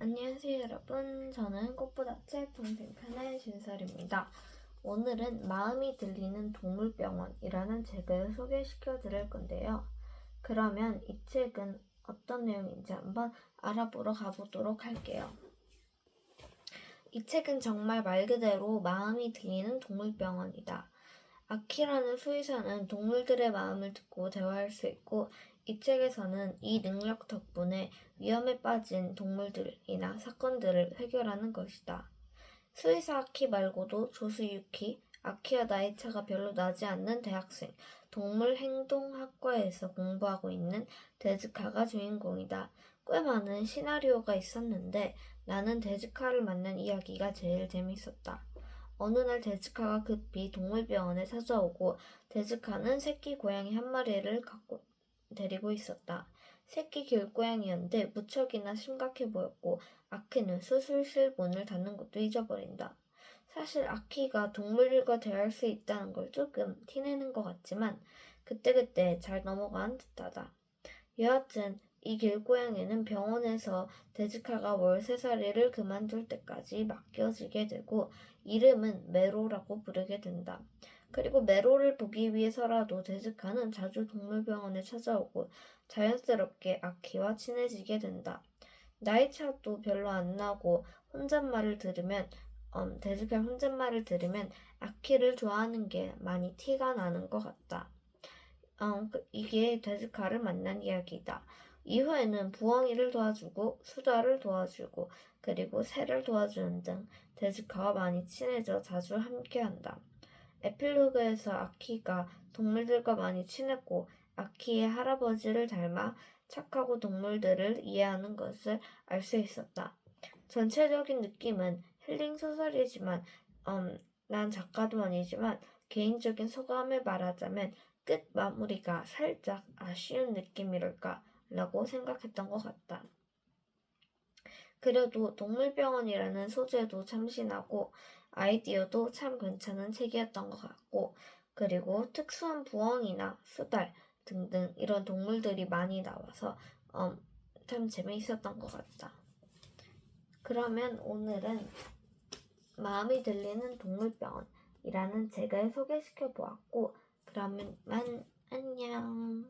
안녕하세요 여러분. 저는 꽃보다 책 동생편의 진설입니다. 오늘은 마음이 들리는 동물병원이라는 책을 소개시켜 드릴 건데요. 그러면 이 책은 어떤 내용인지 한번 알아보러 가보도록 할게요. 이 책은 정말 말 그대로 마음이 들리는 동물병원이다 아키라는 수의사는 동물들의 마음을 듣고 대화할 수 있고 이 책에서는 이 능력 덕분에 위험에 빠진 동물들이나 사건들을 해결하는 것이다. 수의사 아키 말고도 조수 유키, 아키와 나이 차가 별로 나지 않는 대학생, 동물행동학과에서 공부하고 있는 데즈카가 주인공이다. 꽤 많은 시나리오가 있었는데 나는 데즈카를 만난 이야기가 제일 재밌었다. 어느 날 데즈카가 급히 동물병원에 찾아오고 데즈카는 새끼 고양이 한 마리를 갖고 데리고 있었다. 새끼 길고양이였는데 무척이나 심각해 보였고 아키는 수술실 문을 닫는 것도 잊어버린다. 사실 아키가 동물들과 대화할 수 있다는 걸 조금 티내는 것 같지만 그때그때 잘 넘어간 듯하다. 여하튼 이 길고양이는 병원에서 데즈카가 월세살이를 그만둘 때까지 맡겨지게 되고 이름은 메로라고 부르게 된다. 그리고 메로를 보기 위해서라도 데즈카는 자주 동물병원에 찾아오고 자연스럽게 아키와 친해지게 된다. 나이 차도 별로 안 나고 혼잣말을 들으면 음, 데즈카 혼잣말을 들으면 아키를 좋아하는 게 많이 티가 나는 것 같다. 음, 그- 이게 데즈카를 만난 이야기다. 이후에는 부엉이를 도와주고 수다를 도와주고 그리고 새를 도와주는 등 데즈카와 많이 친해져 자주 함께한다. 에필로그에서 아키가 동물들과 많이 친했고 아키의 할아버지를 닮아 착하고 동물들을 이해하는 것을 알 수 있었다. 전체적인 느낌은 힐링 소설이지만 음, 난 작가도 아니지만 개인적인 소감을 말하자면 끝 마무리가 살짝 아쉬운 느낌이랄까 라고 생각했던 것 같다. 그래도 동물병원이라는 소재도 참 신하고 아이디어도 참 괜찮은 책이었던 것 같고 그리고 특수한 부엉이나 수달 등등 이런 동물들이 많이 나와서 음, 참 재미있었던 것 같다. 그러면 오늘은 마음이 들리는 동물병원이라는 책을 소개시켜 보았고 그러면 안녕.